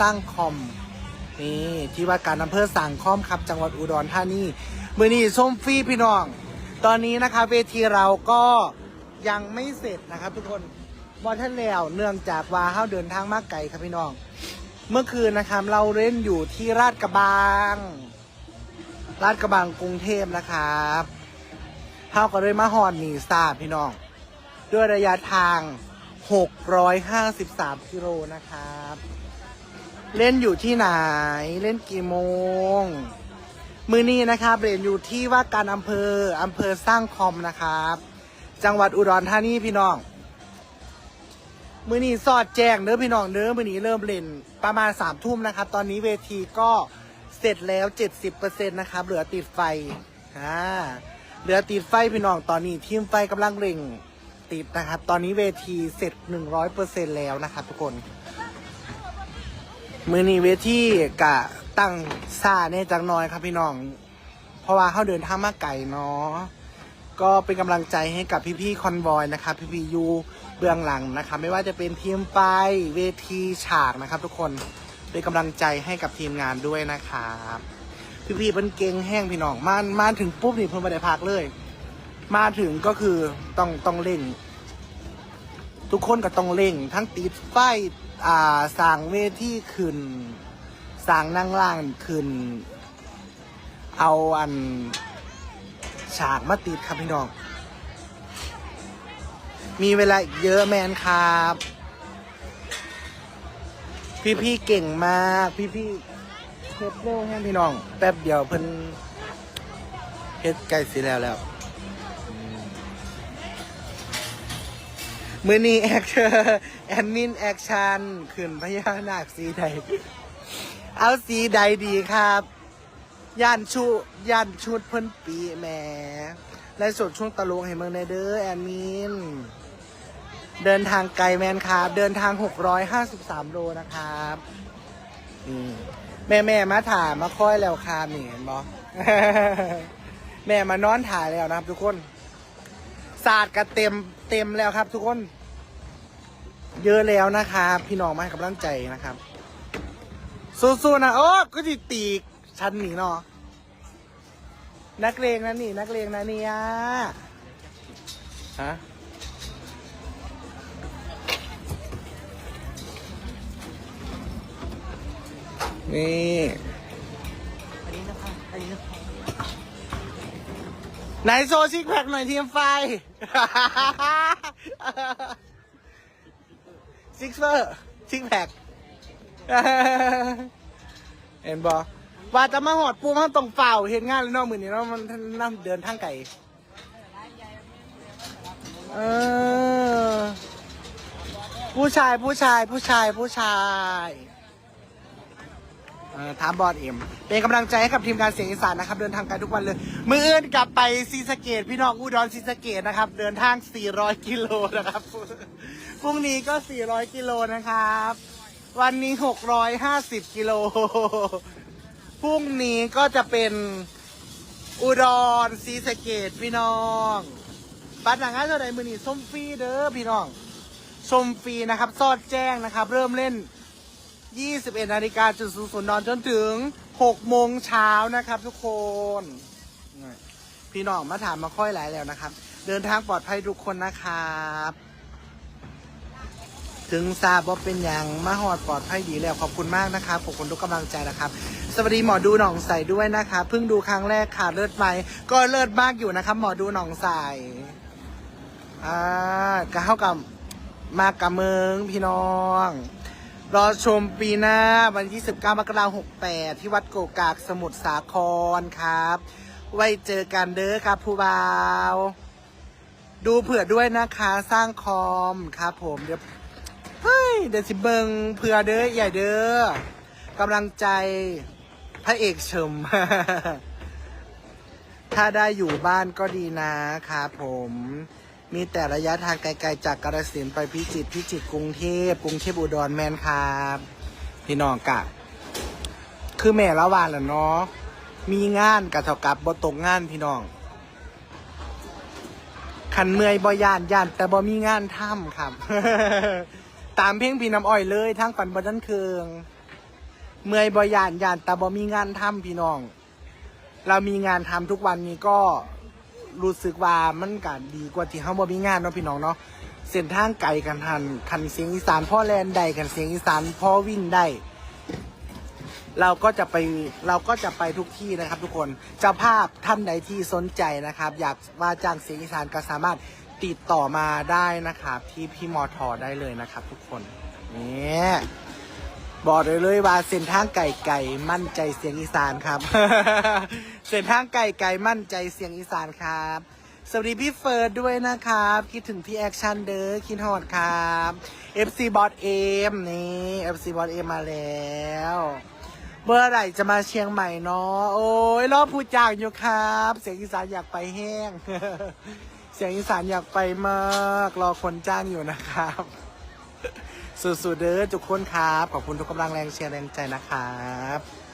สร้างคอมนี่ที่ว่าการอำเภอสังคอมครับ จังหวัดอุดรธานีมือนี้ส้มฟรีพี่น้อง ตอนนี้นะคะเวทีเราก็ยังไม่เสร็จนะครับ ทุกคนบอท่านแล้วเนื่องจากว่าเฮาเดินทางมากไกลครับพี่น้อง เมื่อคืนนะครับเราเล่นอยู่ที่ราชกระบังลาดกระบังกรุงเทพนะครับเฮาก็เลยมาฮอนนีซาพี่น้อง ด้วยระยะทาง 653 กิโลนะครับ เล่นอยู่ที่ไหน เล่นกี่โมง มือนี้นะครับเรียนอยู่ที่ว่าการอำเภออำเภอสร้างคอมนะครับ จังหวัดอุดรธานีพี่น้อง มือนี้สอดแจ้งเด้อพี่น้องเด้อมือนี้เริ่มเล่นประมาณสามทุ่มนะครับ ตอนนี้เวทีก็เสร็จแล้ว70%นต์นะครับ เหลือติดไฟอ่าเหลือติดไฟพี่น้องตอนนี้ทีมไฟกำลังเร่งติดนะครับ ตอนนี้เวทีเสร็จ100%แล้วนะครับทุกคน มือนี้เวทีกะตั้งซาแน่จังน้อยครับพี่น้อง เพราะว่าเขาเดินทางมาไกลเนาะก็เป็นกำลังใจให้กับพี่ๆคอนวอยนะครับพี่ๆยูเบื้องหลังนะครับไม่ว่าจะเป็นทีมไฟเวทีฉากนะครับ ทุกคนเป็นกำลังใจให้กับทีมงานด้วยนะครับพี่ๆเป็นเก่งแห้งพี่น้องมามาถึงปุ๊บนี่เพิ่นไม่ได้พักเลย มาถึงก็คือต้องต้องเล่งทุกคนก็ต้องเล่งทั้งติดไฟ อ่าสร้างเวทีขึ้นสร้างนั่งล่างขึ้น เอาอันฉากมาติดครับพี่น้อง มีเวลาอีกเยอะแมนครับ พี่ๆเก่งมาก พี่ๆเฮ็ดเร็วแฮงพี่น้อง แป๊บเดียวเพิ่นเฮ็ดใกล้สิแล้วแล้ว มือนี้แอคเตอร์แอดมินแอคชั่นขึ้นพญานาคสีใด เอาสีใดดีครับ ย่านชุย่านชุดเพิ่นปีแหมและสดช่วงตะลุงให้เมืองในเด้อแอนมิน เดินทางไกลแมนครับ เดินทาง 653 โลนะครับนี่แม่แม่มาถ่ายมาค่อยแล้วครับนี่เห็นบอแม่มานอนถ่ายแล้วนะครับ ทุกคนศาสตร์ก็เต็มเต็มแล้วครับ ทุกคน เยอะแล้วนะครับพี่น้องมาให้กำลังใจนะครับ สู้ๆนะโอ้ก็ติตีชั้นหนีเนาะนักเลงนะนี่ นักเลงนะเนี่ยฮะนี่อันนี้นะคะอันนี้นะคะไหนโซซิกแพคหน่อยทีมไฟ ซิกเซอร์ซิกแพคเห็นบอว่าจะมาหอดปูมันต้องเฝ้าเห็นงานเลยเนาะมือนี้เนาะมันนั่เดินทางไกลเออผู้ชายผู้ชายผู้ชายผู้ชายถามบอดเอ็มเป็นกำลังใจให้กับทีมงานเสียงอีสานนะครับ เดินทางไกลทุกวันเลย มืออื่นกลับไปซีสเกต พี่น้องอุดรซีสเกตนะครับ เดินทาง 400 กิโลนะครับ พรุ่งนี้ก็ 400 กิโลนะครับ วันนี้ 650 กิโล พรุ่งนี้ก็จะเป็นอุดรซีสะเกตพี่น้องบัตรหนังงานเท่าไหร่มือนี้ส้มฟรีเด้อพี่น้องชมฟรีนะครับซอดแจ้งนะครับ เริ่มเล่น 21นาฬิกาจุดศูนย์ศูนย์นอนจนถึง 6 โมงเช้านะครับทุกคน พี่น้องมาถามมาค่อยหลายแล้วนะครับ เดินทางปลอดภัยทุกคนนะครับ ถึงทราบว่าเป็นอย่างมาหอดปลอดภัยดีแล้วขอบคุณมากนะครับขอบคุณทุกกำลังใจนะครับสวัสดีหมอดูหนองใสด้วยนะครับเพิ่งดูครั้งแรกค่ะเลิศไหมก็เลิศมากอยู่นะครับ หมอดูหนองใสอ่าก็เข้ากับมากกับเมืองพี่น้องรอชมปีหน้าวันที่ 19มกราคม68 ที่วัดโกกากสมุทรสาครครับ ไว้เจอกันเด้อครับผู้บ่าว ดูเผื่อด้วยนะคะสร้างคอมครับผมเดี๋ยว เดี๋ยวสิเบิงเผื่อเด้อใหญ่เด้อกำลังใจพระเอกเฉิม ถ้าได้อยู่บ้านก็ดีนะครับผม มีแต่ระยะทางไกลๆจากกาฬสินธุ์ไปพิจิตรพิจิตรกรุงเทพกรุงเทพอุดรแมนครับพี่น้องกะ คือแม่ละวานแหละเนาะมีงานกับเท่ากับบตกงานพี่น้องขันเมื่อยบ่ย่านย่านแต่บ่มีงานทำครับ ตามเพลงพี่น้ำอ้อยเลยทั้งปันบันดันเคือง เมื่อยบอยานยานแต่บ่มีงานทำพี่น้อง เรามีงานทำทุกวันนี้ก็รู้สึกว่ามันก็ดีกว่าที่เขาบ่มีงานเนาะพี่น้องเนาะเส้นทางไกลกันทันทันเสียงอีสานพ่อแลนได้กันเสียงอีสานพ่อวิ่งได้ เราก็จะไปเราก็จะไปทุกที่นะครับ ทุกคนเจ้าภาพท่านใดที่สนใจนะครับ อยากมาจ้างเสียงอีสานก็สามารถ ติดต่อมาได้นะครับที่พี่มอทอได้เลยนะครับ ทุกคนนี่บอกเลยเลยว่าเส้นทางไก่ไก่มั่นใจเสียงอีสานครับ เส้นทางไก่ไก่มั่นใจเสียงอีสานครับ สวัสดีพี่เฟิร์ดด้วยนะครับ คิดถึงพี่แอคชั่นเด้อคิดฮอดครับ FC บอสเอมนี่ FC บอสเอมมาแล้ว เมื่อไหร่จะมาเชียงใหม่เนาะโอ้ยรอบผู้จ้างอยู่ครับ เสียงอีสานอยากไปแห้ง เสียงอีสานอยากไปมากรอคนจ้างอยู่นะครับ สุดๆเด้อทุกคนครับ ขอบคุณทุกกำลังแรงเชียร์แรงใจนะครับ